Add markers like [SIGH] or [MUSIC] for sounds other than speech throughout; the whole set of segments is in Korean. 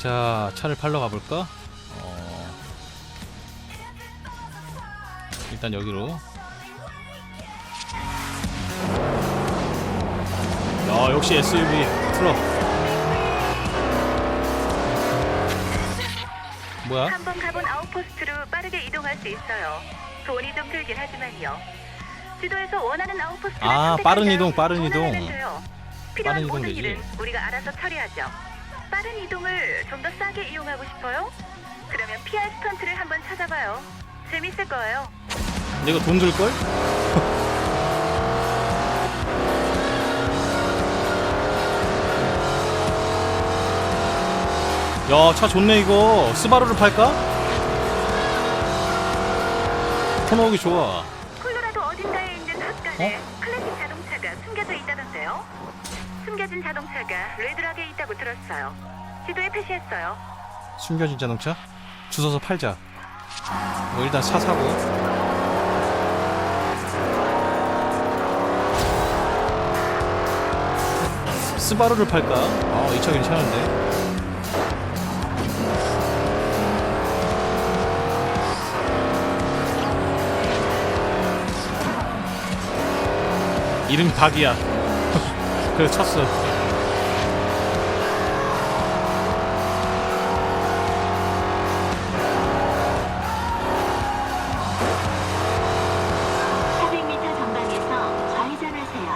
자 차를 팔러 가볼까? 어... 일단 여기로 야 역시 SUV 트럭 뭐야? 한번 가본 아웃포스트로 빠르게 이동할 수 있어요. 돈이 좀 들긴 하지만요. 지도에서 원하는 아웃포스트를 아, 선택한 빠른 다음 이동, 빠른 이동. 해줘요. 필요한 빠른 이동 모든 되지. 일은 우리가 알아서 처리하죠. 빠른 이동을 좀 더 싸게 이용하고 싶어요? 그러면 PR 스턴트를 한번 찾아봐요. 재밌을 거예요. 내가 돈 들걸? [LAUGHS] 야, 차 좋네, 이거. 스바루를 팔까? 터놓기 좋아. 콜로라도 어딘가에 있는 헛간에 있다던데요. 숨겨진 자동차가 레드락에 있다고 들었어요. 지도에 표시했어요. 숨겨진 자동차? 주워서 팔자. 뭐, 일단 차 사고. 스바루를 팔까? 아, 이 차 괜찮은데? 이름이 박이야. 그래서 쳤어. 전방에서 좌회전하세요.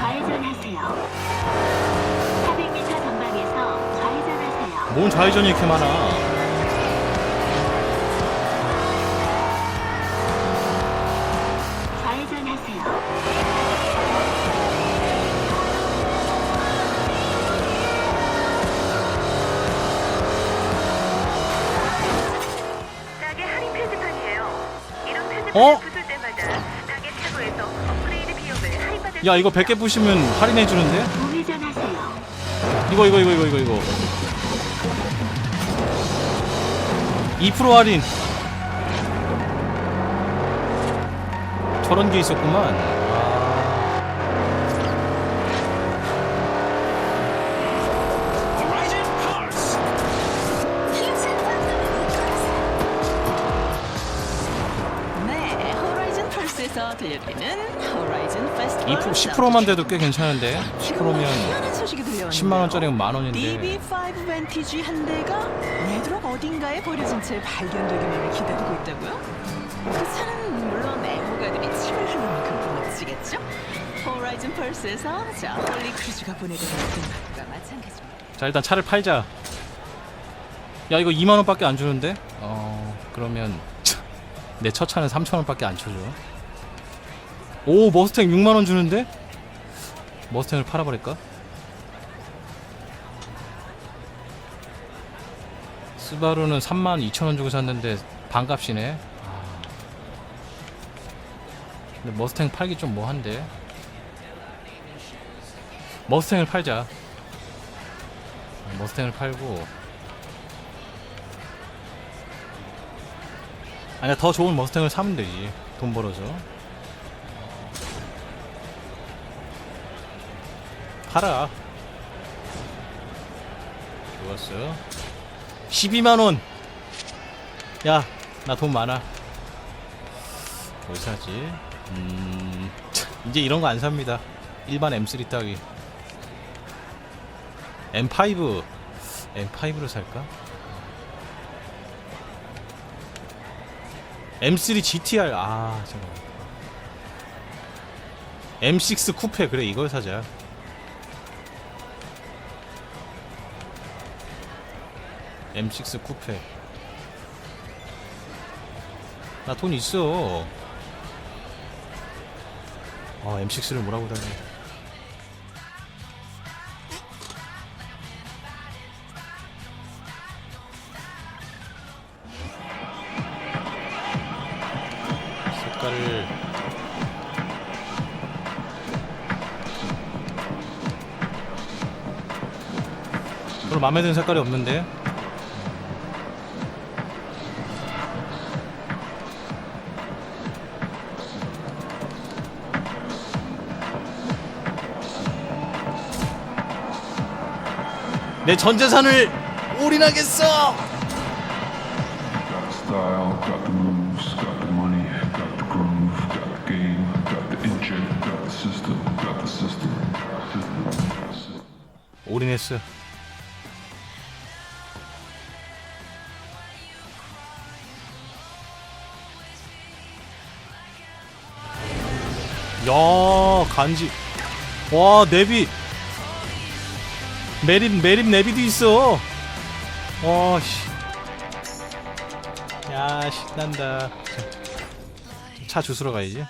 좌회전하세요. 400m 전방에서 좌회전하세요. 뭔 좌회전이 이렇게 많아? 어? 야수 이거 100개 부시면 할인해 주는데? 이거 이거 이거 이거 이거. 이거 2% 할인. 저런 게 있었구만 호라이즌 페스티벌 2% 10%만 돼도 꽤 괜찮은데 지금 10%면 희한한 소식이 들려왔는데요. 10만 원짜리면 만 원인데 DB5 벤티지 한 대가 레드록 어딘가에 버려진 채 발견되기만을 기다리고 있다고요? 그 차는 물론 애호가들이 침을 흘릴 만큼 멋지겠죠? 호라이즌 펄스에서 저 홀리 크루즈가 보내드리는 음악과 마찬가지입니다. 자 일단 차를 팔자 야 이거 2만 원밖에 안 주는데? 어 그러면 내 첫 차는 3천 원밖에 안 쳐줘 오 머스탱 6만 원 주는데? 머스탱을 팔아버릴까? 스바루는 3만 2천 원 주고 샀는데 반값이네 아. 근데 머스탱 팔기 좀 뭐한데 머스탱을 팔자 머스탱을 팔고 아니야 더 좋은 머스탱을 사면 되지 돈 벌어서 팔아. 좋았어. 12만원. 야 나 돈 많아. 뭘 사지? 음 [LAUGHS] 이제 이런 거 안 삽니다. 일반 M3 따위 M5 M5를 살까? M3 GTR 아 잠깐 M6 쿠페. 그래 이걸 사자 M6 쿠페. 나 돈 있어. 아 M6를 뭐라고 다녀. 색깔을 별로 마음에 드는 색깔이 없는데 내 전 재산을 올인하겠어. Got the style, got the moves, got the money, got the groove, got the game, got the engine, got the system, got the system. system. 올인했어. 야 간지 와 내비 메립 메립 내비도 있어 와씨 야 신난다 자, 차 주스러 가야지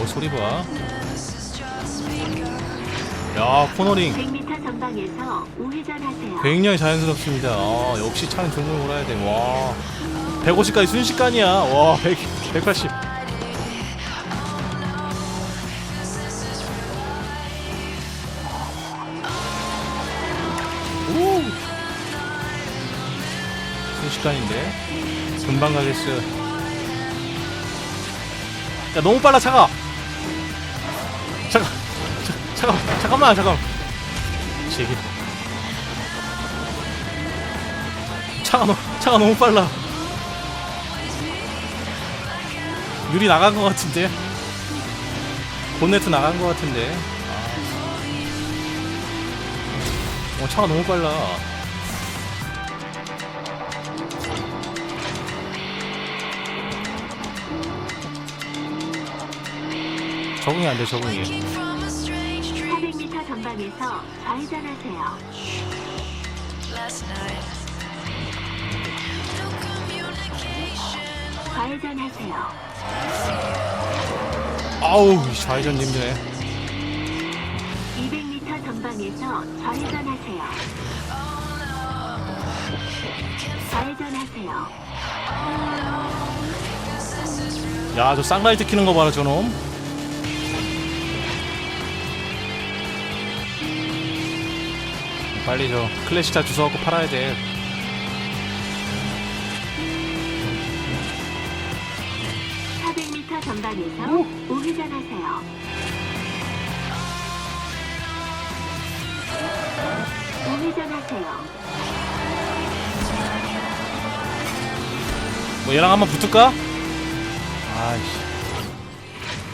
오 소리 봐. 야 코너링 100m 전방에서 우회전하세요. 굉장히 자연스럽습니다. 아, 역시 차는 종을 몰아야 돼. 와 150까지 순식간이야. 와 100, 180. 오 순식간인데 금방 가겠어. 야 너무 빨라 차가. 잠깐 자, 잠깐 잠깐만 잠깐. 제기. 차가 너무 차가 너무 빨라. 유리 나간 것 같은데. 본네트 나간 것 같은데. 아. 어 차가 너무 빨라. 적응이 안 돼 적응이. 400m 전방에서 좌회전하세요. 좌회전하세요. 아우 이 좌회전 힘드네. 200m 전방에서 좌회전하세요. 좌회전하세요. 야 저 쌍라이트 키는 거 봐라 저놈. 빨리 저 클래식차 주워갖고 팔아야 돼. 전방에서 우회전하세요. 우회전하세요. 뭐 얘랑 한번 붙을까? 아이씨.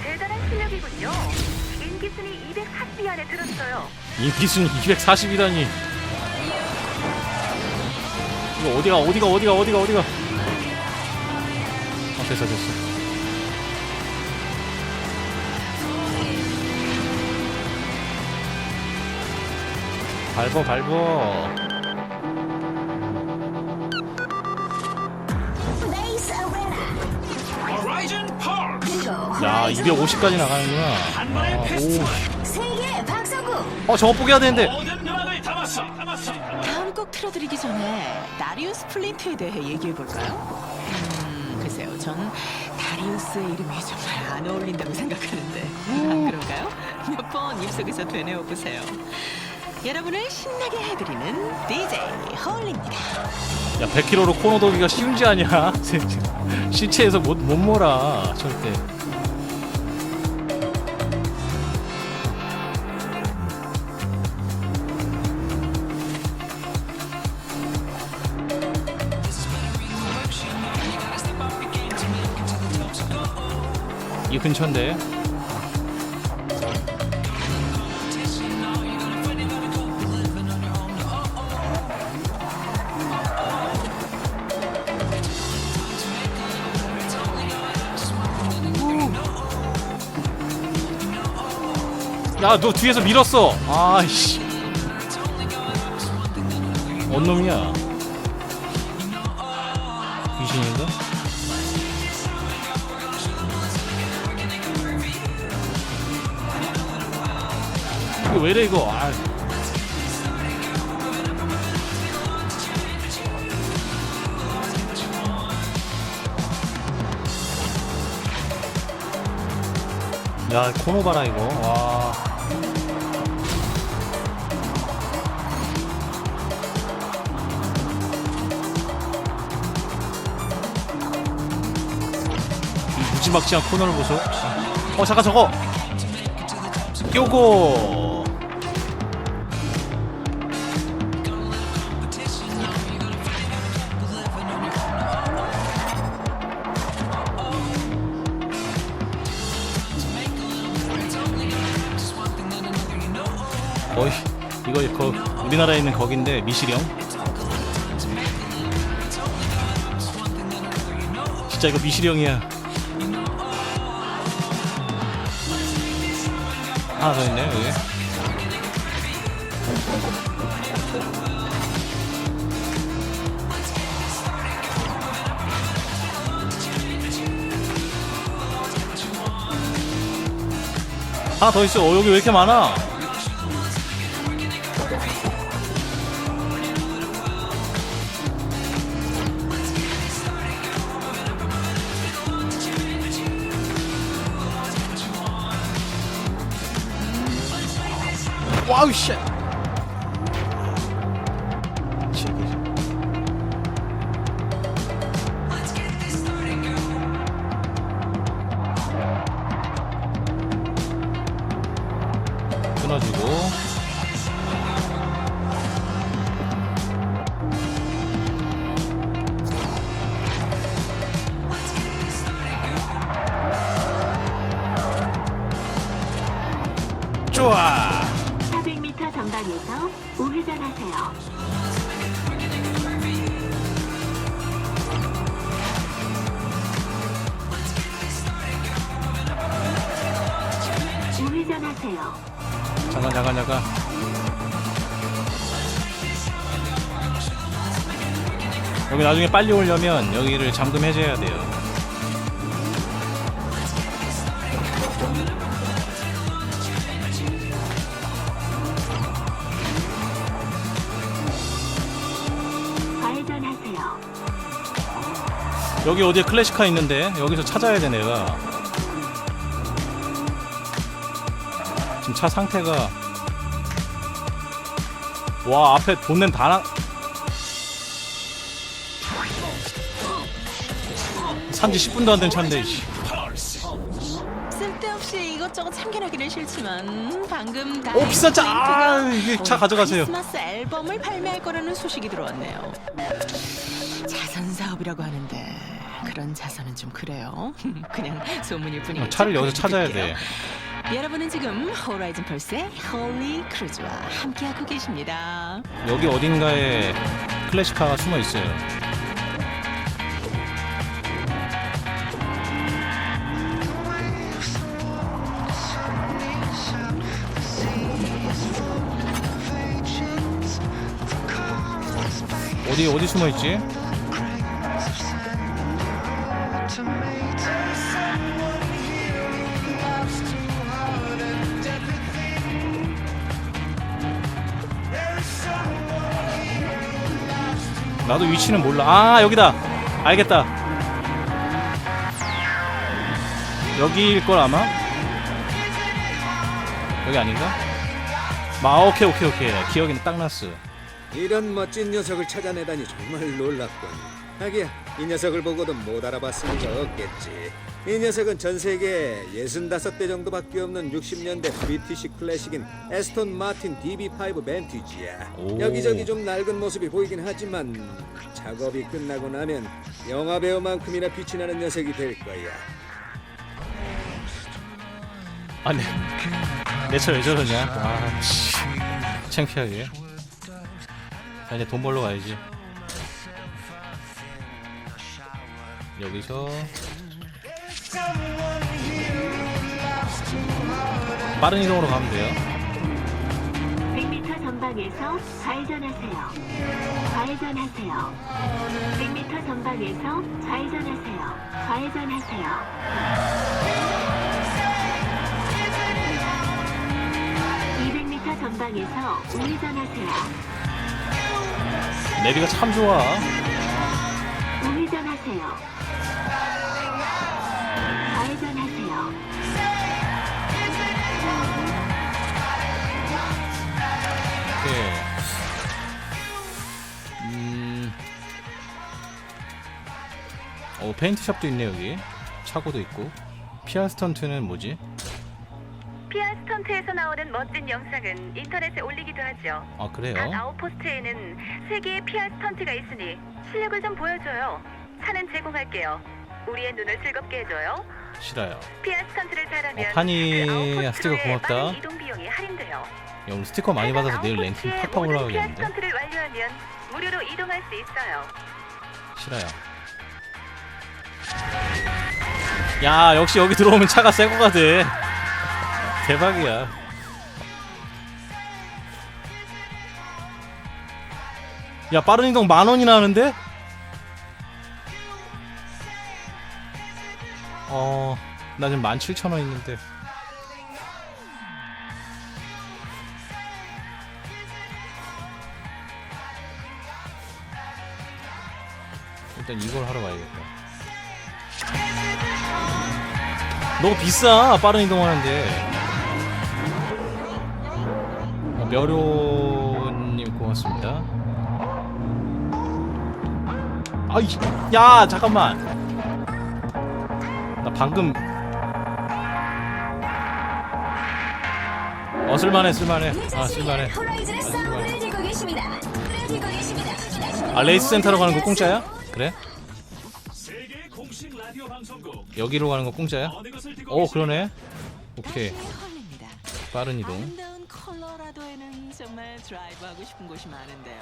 대단한 실력이군요. 인기순위 240위 안에 들었어요. 인기순위 240이라니. 이거 어디가 어디가 어디가 어디가 어디가? 아 됐어 됐어. 밟어 밟어. 야 250까지 나가는구나. 아, 오. 세계 어 저거 포기해야 되는데. 다음 곡 틀어드리기 전에 다리우스 플린트에 대해 얘기해 볼까요? 음, 글쎄요, 전 다리우스의 이름이 정말 안 어울린다고 생각하는데 안 그런가요? 몇 번 입속에서 되뇌어 보세요. 여러분을 신나게 해드리는 DJ 허울입니다. 야 100km로 코너 돌기가 쉬운 지 아냐? [LAUGHS] 시체에서 못, 못 몰아 절대. 이 근처인데. 야, 너 뒤에서 밀었어. 아이씨. 뭔 놈이야? 귀신인가? 이거 왜래 이거? 아. 야 코노 봐라 이거 와 무지막지한 코너를 보소. 어 잠깐 저거. 요거. 어이 이거 거 우리나라에 있는 거긴데 미시령. 진짜 이거 미시령이야. 하나 더 있네 여기. 하나 더 있어. 어, 여기 왜 이렇게 많아? 와우 나중에 빨리 오려면 여기를 잠금 해제해야 돼요. 여기 어디에 클래식카 있는데 여기서 찾아야 돼 내가 지금 차 상태가 와 앞에 돈낸 다낭 산지 10분도 안 된 차인데 씨. 쓸데없이 이것저것 참견하기는 싫지만 방금 다 오, 비싼 차! 아, 이게 차 가져가세요. 크리스마스 앨범을 발매할 거라는 소식이 들어왔네요. 자선 사업이라고 하는데 그런 자선은 좀 그래요. [LAUGHS] 그냥 소문일 뿐이겠죠. 어, 차를 여기서 찾아야 돼. 여러분은 지금 호라이즌 펄스의 홀리 크루즈와 함께하고 계십니다. 여기 어딘가에 클래식카가 숨어 있어요 어디 어디 숨어 있지? 나도 위치는 몰라. 아 여기다. 알겠다. 여기일 걸 아마. 여기 아닌가? 마 오케이 오케이 오케이. 기억이 딱 났어. 이런 멋진 녀석을 찾아내다니 정말 놀랍군. 하기야 이 녀석을 보고도 못 알아봤을 리가 없겠지. 이 녀석은 전 세계에 65대 정도밖에 없는 60년대 브리티시 클래식인 에스톤 마틴 DB5 벤티지야. 오. 여기저기 좀 낡은 모습이 보이긴 하지만 작업이 끝나고 나면 영화 배우만큼이나 빛이 나는 녀석이 될 거야. 아니 내 차 왜 저러냐? 아 씨. 창피하게. 자 이제 돈 벌러 가야지. 여기서 빠른 이동으로 가면 돼요. 100m 전방에서 좌회전하세요. 좌회전하세요. 100m 전방에서 좌회전하세요. 좌회전하세요. 200m 전방에서 우회전하세요. 내비가 참 좋아. 우회전하세요. 좌회전하세요. 네. 음. 어 페인트샵도 있네 여기. 사고도 있고 PR 스턴트는 뭐지? PR 스턴트에서 나오는 멋진 영상은 인터넷에 올리기도 하죠. 아 그래요? 각 아웃포스트에는 세 개의 PR 스턴트가 있으니 실력을 좀 보여줘요. 차는 제공할게요. 우리의 눈을 즐겁게 해줘요. 싫어요 PR 스턴트를 잘하면 어, 파니 그 아웃포스트로의 스티커 고맙다. 빠른 이동 비용이 할인돼요. 야 우리 스티커 많이 해당 받아서 내일 랭킹 아웃포스트의 팍팍 모든 올라가겠는데? 스턴트를 완료하면 무료로 이동할 수 있어요. 싫어요 야 역시 여기 들어오면 차가 새 거가 돼 대박이야. 야 빠른 이동 만 원이나 하는데? 어... 나 지금 만 칠천 원 있는데. 일단 이걸 하러 가야겠다. 너무 비싸 빠른 이동하는데 어, 멸요님 고맙습니다 아이 야 잠깐만 나 방금 어 쓸만해 쓸만해 아 쓸만해 아. 아 레이스 센터로 가는 거 공짜야? 그래? 여기로 가는 거 공짜야? 오 그러네 오케이. 빠른 이동 싶은 곳이 많은데요.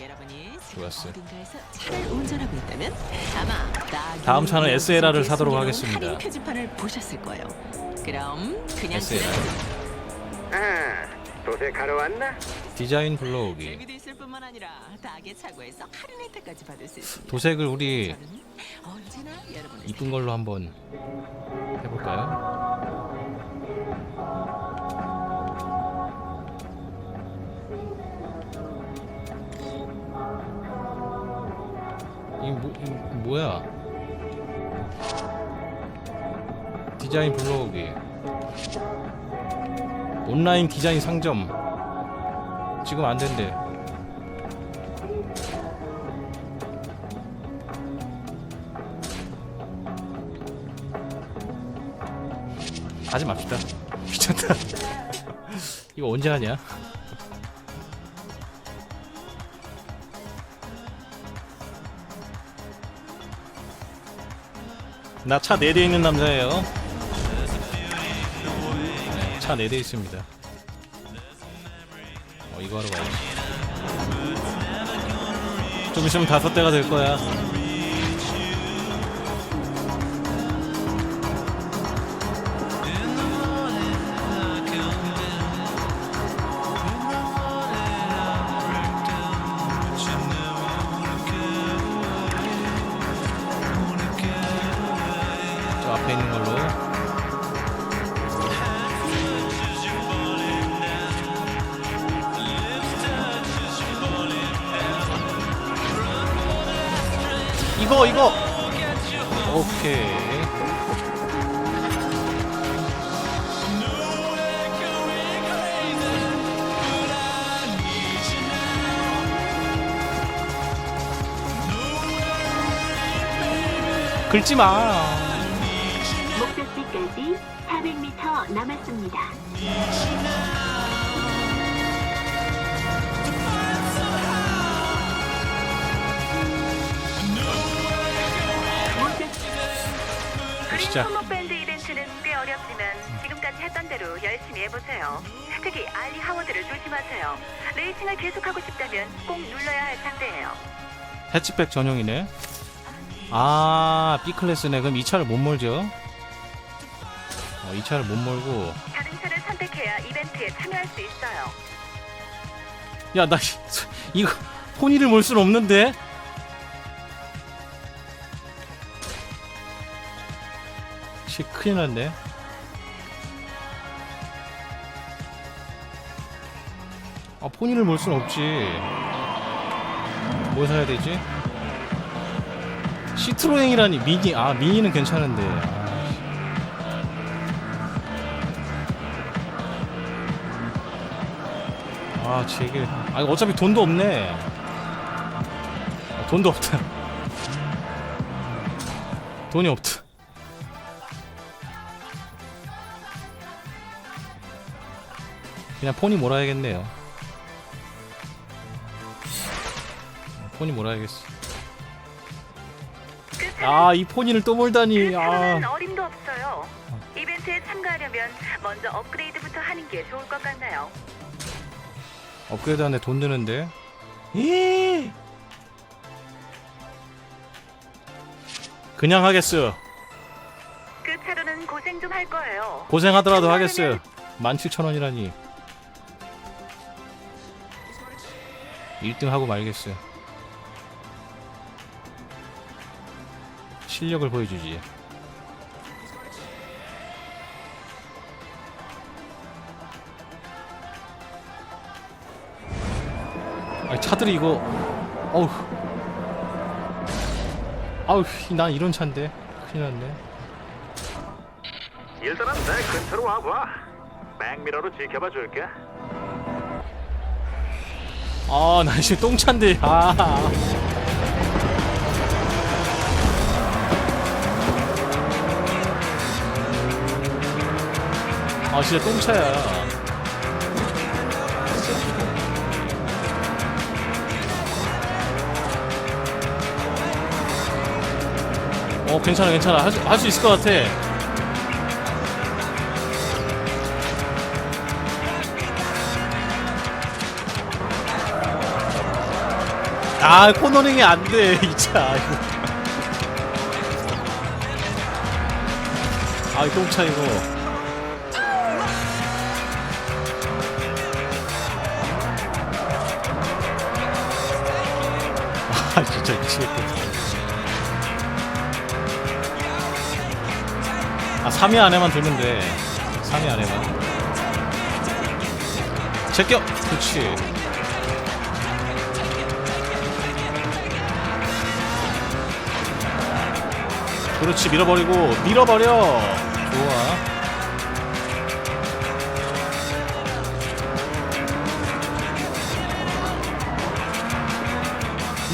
여러분이 지금 좋았어. 어딘가에서 차를 운전하고 있다면 아마 딱 다음 차는 이 SLR 을 모습의 사도록 숨겨놓은 하겠습니다. 할인 표지판을 보셨을 거예요. 그럼 그냥 SLR 아, 도색하러 왔나? 디자인 불러오기 재미도 있을 뿐만 아니라 닭의 차고에서 할인 혜택까지 받을 수 있습니다. 도색을 우리 저는 언제나 여러분의 이쁜 걸로 한번 해볼까요? 이, 뭐, 이 뭐야? 디자인 불러오기. 온라인 디자인 상점. 지금 안 된대. 하지 맙시다. [LAUGHS] 귀찮다. 이거 언제 하냐 나 차 4대 있는 남자예요. 네, 차 4대 있습니다. 어 이거 하러 가야지. 좀 있으면 다섯 대가 될 거야 긁지 마. 목적지까지 400m 남았습니다. 손목 밴드 이벤트는 꽤 어렵지만 지금까지 했던 대로 열심히 해보세요. 특히 알리 하워드를 조심하세요. 레이싱을 계속하고 싶다면 꼭 눌러야 할 상대예요. 해치백 전용이네. 아, B 클래스네. 그럼 이 차를 못 몰죠? 어, 이 차를 못 몰고. 다른 차를 선택해야 이벤트에 참여할 수 있어요. 야, 나 이거 포니를 몰 수는 없는데. 씨, 큰일 났네. 아, 포니를 몰 수는 없지. 뭘 사야 되지? 시트로행이라니 미니 아 미니는 괜찮은데. 아, 아 제게. 아 어차피 돈도 없네. 아, 돈도 없다. 돈이 없다. 그냥 폰이 몰아야겠네요. 폰이 몰아야겠어. 그 차는 아, 이 폰이를 또그 몰다니. 차로는 아. 어림도 없어요. 이벤트에 참가하려면 먼저 업그레이드부터 하는 게 좋을 것 같나요? 업그레이드 하는데 돈 드는데. 이 그냥 하겠어. 그 차로는 고생 좀 할 거예요. 고생하더라도 하겠어. 17,000원이라니. 1등 하고 말겠어. 실력을 보여주지. 아니, 차들이 이거 어우 아우 난 이런 차인데 큰일 났네 일단은 내 근처로 와봐. 백미러로 지켜봐 줄게. 아, 나 지금 똥찬데. 아. 아, 진짜 똥차야. 어, 괜찮아, 괜찮아. 할 수, 있을 것 같아. 아 코너링이 안돼 [LAUGHS] 이 차. 이거. 아 똥차 이거. 3위 안에만 들면 돼. 3위 안에만. 제껴. 그렇지. 그렇지 밀어버리고 밀어버려 좋아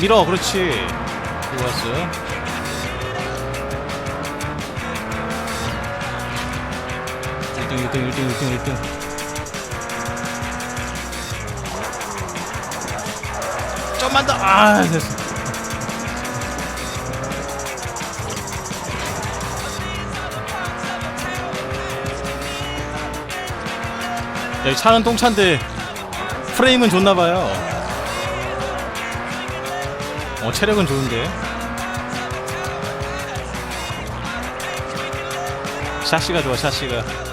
밀어 그렇지 좋았어 일등일등일등일등일등 좀만 더 아 됐어 여기 차는 똥차인데 프레임은 좋나봐요 어 체력은 좋은데 샤시가 좋아 샤시가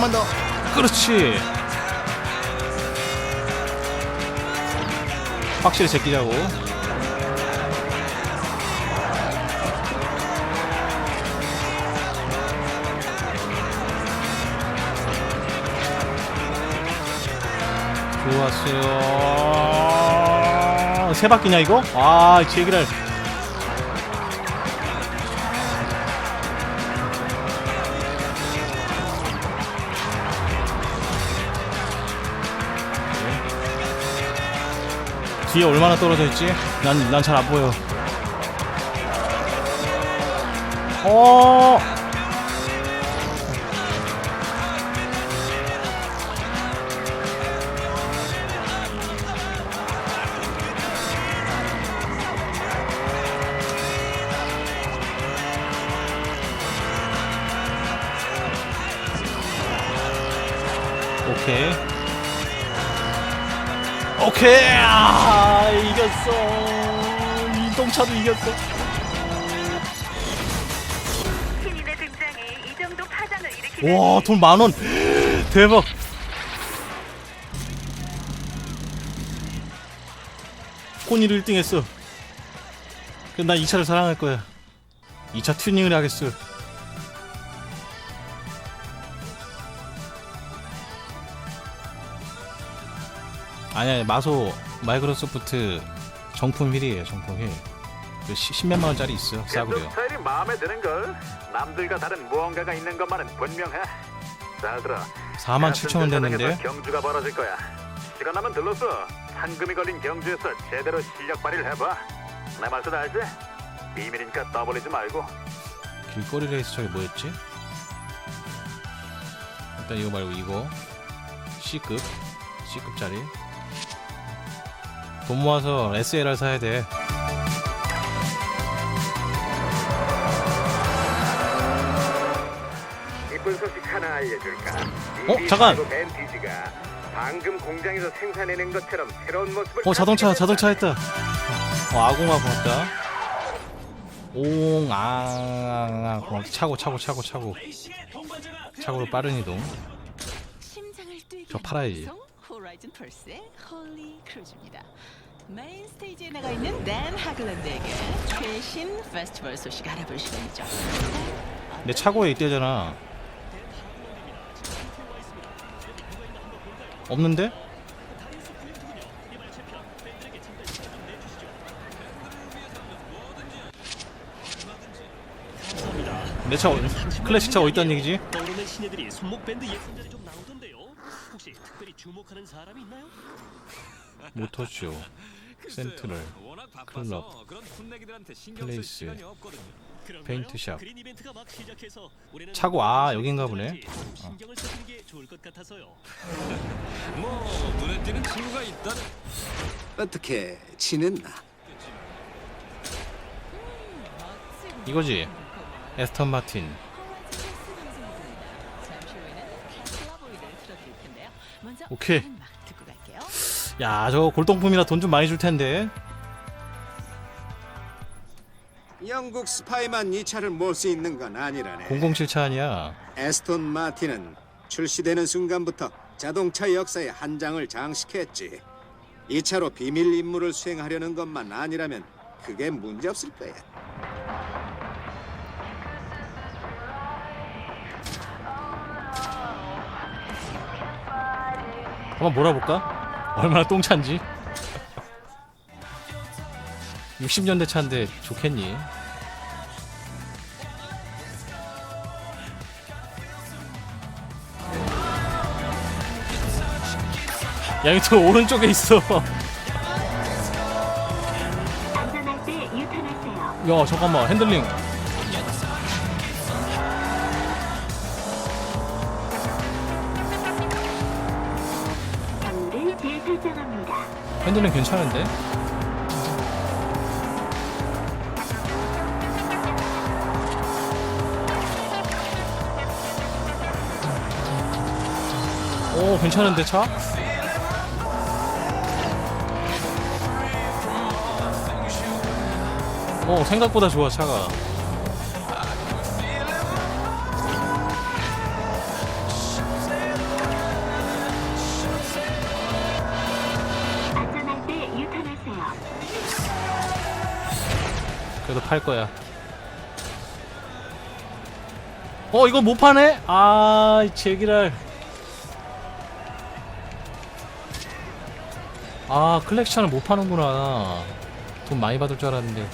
조금만 더 그렇지 확실히 제끼자고 좋았어요. 세 바퀴냐 이거? 아, 제기를. 뒤에 얼마나 떨어져 있지? 난 난 잘 안 보여. 어. 오케이. 오케이. 아, 이겼어. 이동차도 이겼어. 신인의 등장이 이 정도 파장을 일으키다니 와, 돈 만 원. 대박. 코니를 1등 했어. 그럼 난이 차를 사랑할 거야. 이차 튜닝을 하겠어. 아니, 아니, 마소 마이크로소프트 정품 휠이에요, 정품 휠. 그 10몇만 원짜리 있어, 그 싸구려. 스타일이 마음에 드는 걸. 남들과 다른 무언가가 있는 것만은 분명해. 잘 들어. 4만 7천 원 됐는데. 경주가 벌어질 거야. 시간 나면 들러서 상금이 걸린 경주에서 제대로 실력 발휘를 해봐. 내 말씀 알지? 비밀이니까 떠벌리지 말고 길거리 레이스 저기 뭐였지? 일단 이거 말고 이거 C급 C급짜리 돈 모아서 SLR 사야 돼 이쁜 소식 하나 알려줄까? 어, 잠깐! 벤티지가 방금 공장에서 생산해낸 것처럼 새로운 모습을 어 자동차 자동차. 했다 어 아공화 고맙다 옹앙 고맙다 차고 차고 차고 차고 차고로 빠른 이동 심장을 뛰게 저 팔아야지. 하는 방송, 호라이즌 펄스의 홀리 크루즈입니다. 메인 스테이지에 나가 있는 댄 하글랜드에게 최신 페스티벌 소식 알아볼 시간이죠. 내 차고에 있대잖아 없는데? 내 차 클래식 차 어디 있다는 얘기지? 떠오르는 신예들이 손목 밴드 예선전에 좀 나오던데요. 혹시 특별히 주목하는 사람이 있나요? 모터쇼 센트럴 클럽 플레이스? 페인트샵. 차고, 아, 여긴가 보네. 것 같아서요. [LAUGHS] 어떻게 지냈나? 이거지 에스턴 마틴 오케이. 야 저거 골동품이라 돈좀 많이 줄 텐데 영국 스파이만 이 차를 몰 수 있는 건 아니라네. 007차 아니야 에스톤 마틴은 출시되는 순간부터 자동차 역사의 한 장을 장식했지. 이 차로 비밀 임무를 수행하려는 것만 아니라면 그게 문제 없을 거야. 한번 몰아볼까? 얼마나 똥차인지 60년대 차인데 좋겠니? 야 이거 저 오른쪽에 있어. 야 잠깐만 핸들링 핸들링 괜찮은데? 오 괜찮은데 차? 어 생각보다 좋아 차가 그래도 팔 거야. 어 이거 못 파네? 아 제기랄. 아 클렉션을 못 파는구나. 돈 많이 받을 줄 알았는데.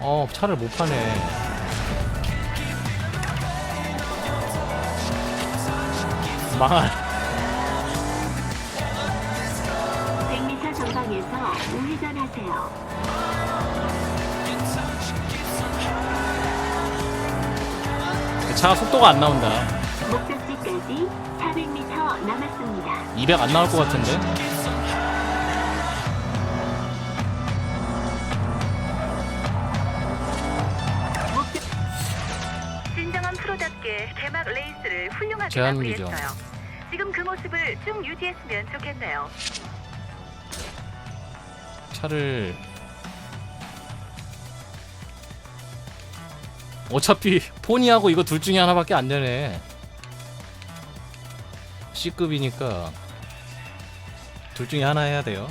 어 차를 못 파네. 망할. 100m 전방에서 우회전하세요. 차가 속도가 안 나온다. 목적지까지 400m 남았습니다. 200 안 나올 것 같은데? 진정한 프로답게 개막 레이스를 훌륭하게 제한미죠. 마무리했어요. 모습을 쭉 유지했으면 좋겠네요. 차를 어차피 포니하고 이거 둘 중에 하나밖에 안 되네. C급이니까 둘 중에 하나 해야 돼요.